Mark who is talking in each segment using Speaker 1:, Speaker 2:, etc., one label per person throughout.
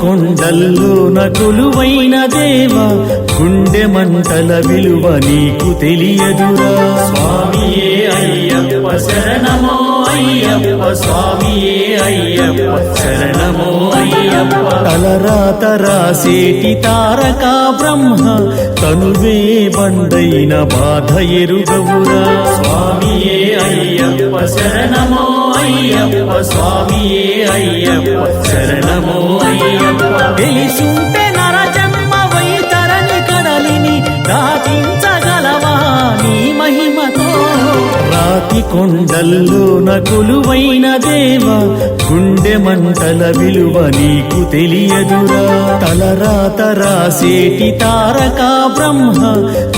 Speaker 1: కొండల్లో నకులువైన దేవ గుండె మంటల విలువ నీకు తెలియదురా.
Speaker 2: స్వామియే అయ్యప్ప శరణమో అయ్యప్ప స్వామియే అయ్యప్ప శరణమో అయ్యప్ప.
Speaker 1: తలరాత రాసేటి తారక బ్రహ్మ తనువే బండైన బాధ ఎరుగవురా.
Speaker 2: స్వామియే అయ్యప్ప శరణమో అయ్యప్ప స్వామియే అయ్యప్ప శరణమో అయ్యప్ప.
Speaker 1: తెలిసుంటే రాతి కొండల్లో నకులువైన దేవ గుండె మంటల విలువ నీకు తెలియదురా. తలరాత రాసేటి తారకా బ్రహ్మ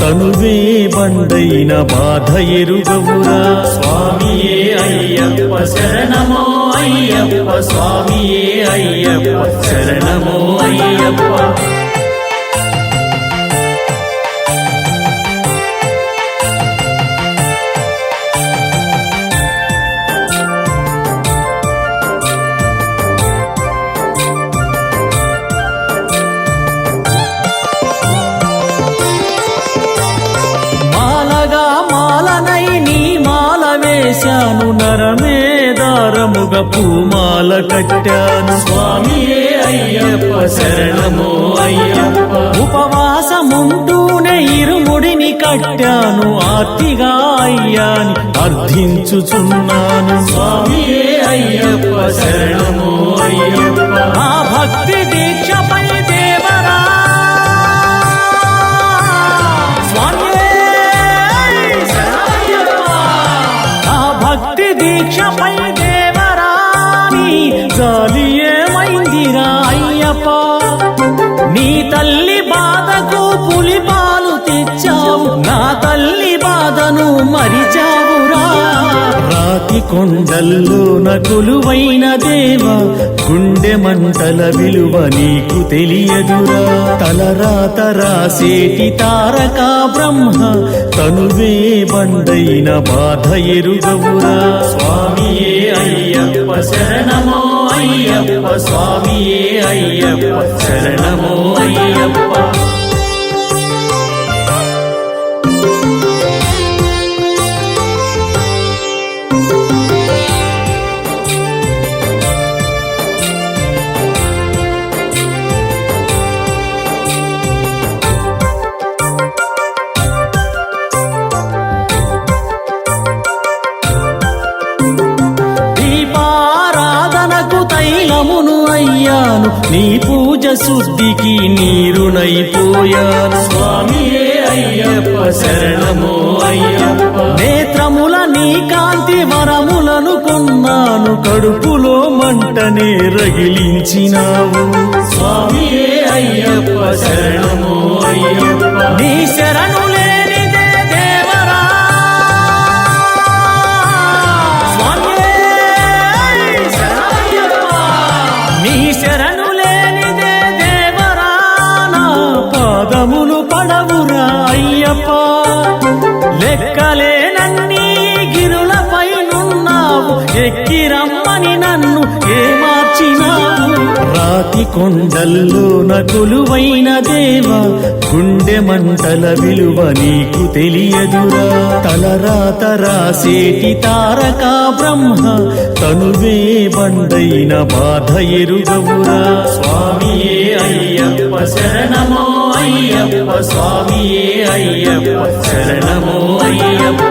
Speaker 1: తనువే బండైన బాధ ఎరుగవురా.
Speaker 2: స్వామియే అయ్యప్ప శరణమో అయ్యప్ప స్వామియే అయ్యప్ప శరణమో అయ్యప్ప.
Speaker 1: వేశాను నరమే దారముగా పూమాల కట్టాను.
Speaker 2: స్వామియే అయ్యప్ప శరణమో అయ్యప్ప.
Speaker 1: ఉపవాసముంటూనే ఇరుముడిని కట్టాను ఆర్తిగా అయ్యాని అర్థించుచున్నాను.
Speaker 2: స్వామియే అయ్యప్ప శరణమో
Speaker 1: దీక్షపై దేవరాని జాలి ఏమైందిరా అయ్యప్ప నీ తల్లి బాధకు పులి పాలు తెచ్చావు నా తల్లి బాధను మరిచావురా. రాతి కొండల్లో నకులువైన దేవ గుండె మంటల విలువ నీకు తెలియదురా. తలరాత రాసేటి తారక బ్రహ్మ తనువే బండైన బాధ ఎరుగవురా.
Speaker 2: స్వామియే అయ్యప్ప శరణమో అయ్యప్ప స్వామియే అయ్యప్ప శరణమో అయ్యప్ప.
Speaker 1: దీపారాధనకు తైలమును అయ్యాను. నీ పూజ శుద్ధికి నీరునైపోయాను.
Speaker 2: స్వామియే అయ్యప్ప శరణమో అయ్యప్ప.
Speaker 1: నేత్రముల నీ కాంతి వరములను కొన్నాను. కడుపులో మంటనే రగిలించినావు.
Speaker 2: స్వామియే అయ్యప్ప శరణమో అయ్యప్ప.
Speaker 1: నీ శరణు అయ్యప్ప లెక్కలేనన్ని గిరులపై నున్నావు ఎక్కి రమ్మని నన్ను ఏమార్చినావు. రాతి కొండల్లో నకులువైన దేవ గుండె మంటల విలువ నీకు తెలియదురా. తలరాత రాసేటి తారక బ్రహ్మ తనువే బండైన బాధ ఎరుగవురా.
Speaker 2: స్వామి స్వామియే అయ్యప్ప శరణమో అయ్యప్ప.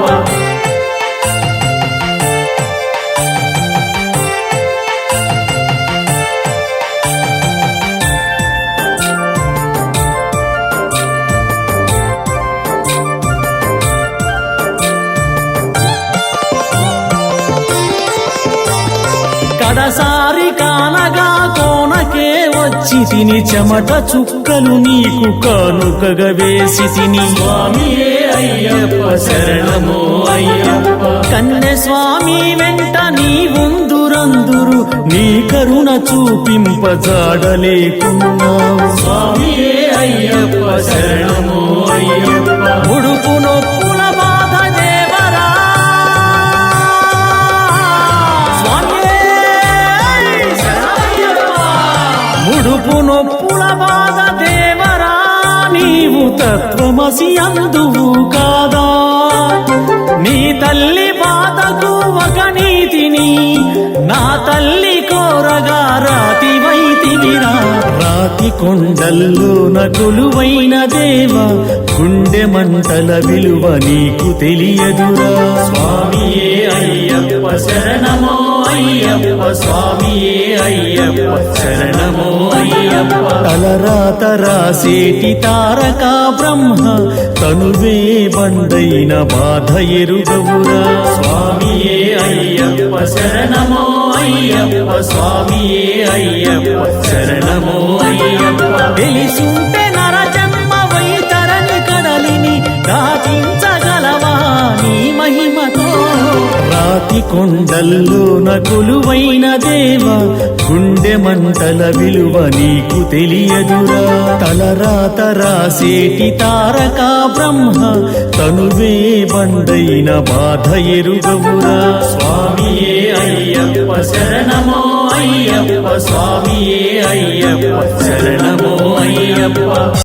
Speaker 1: కడసారి కానగా వచ్చి తిని చెమట చుక్కలు నీకు కానుకగా వేసి తిని
Speaker 2: స్వామియే అయ్యప్ప శరణమో అయ్యప్ప.
Speaker 1: కన్నె స్వామి వెంట నీ ఉందురందురు నీ కరుణ చూపింపజాడలేకున్నావు
Speaker 2: స్వామియే అయ్యప్ప శరణమో అయ్యప్ప.
Speaker 1: తత్వమసి అందువు కాదా? నీ తల్లి బాధకు ఒక నీతిని నా తల్లి కోరగా రాతి వైతివిరా రాతి కొండల్లో నకులువైన దేవ గుండె మంటల విలువ నీకు తెలియదురా.
Speaker 2: స్వామియే అయ్యప్ప శరణమో. అయ్యప్ప స్వామియే అయ్యప్ప శరణమో అయ్యప్ప.
Speaker 1: తలరాత రాసేటి తారక బ్రహ్మ తనువే బండైన బాధ ఎరుగవురా.
Speaker 2: స్వామియే అయ్యప్ప శరణమో అయ్యప్ప. స్వామియే అయ్యప్ప శరణమో అయ్యప్ప.
Speaker 1: తెలిసుంటే కొండల్లో నకులువైన దేవా దేవ గుండె మంటల విలువ నీకు తెలియదురా. తలరాత రాసేటి తారక బ్రహ్మ తనువే బండైన బాధ ఎరుగవురా.
Speaker 2: స్వామియే అయ్యప్ప శరణమో అయ్యప్ప స్వామియే అయ్యప్ప శరణమో అయ్యప్ప.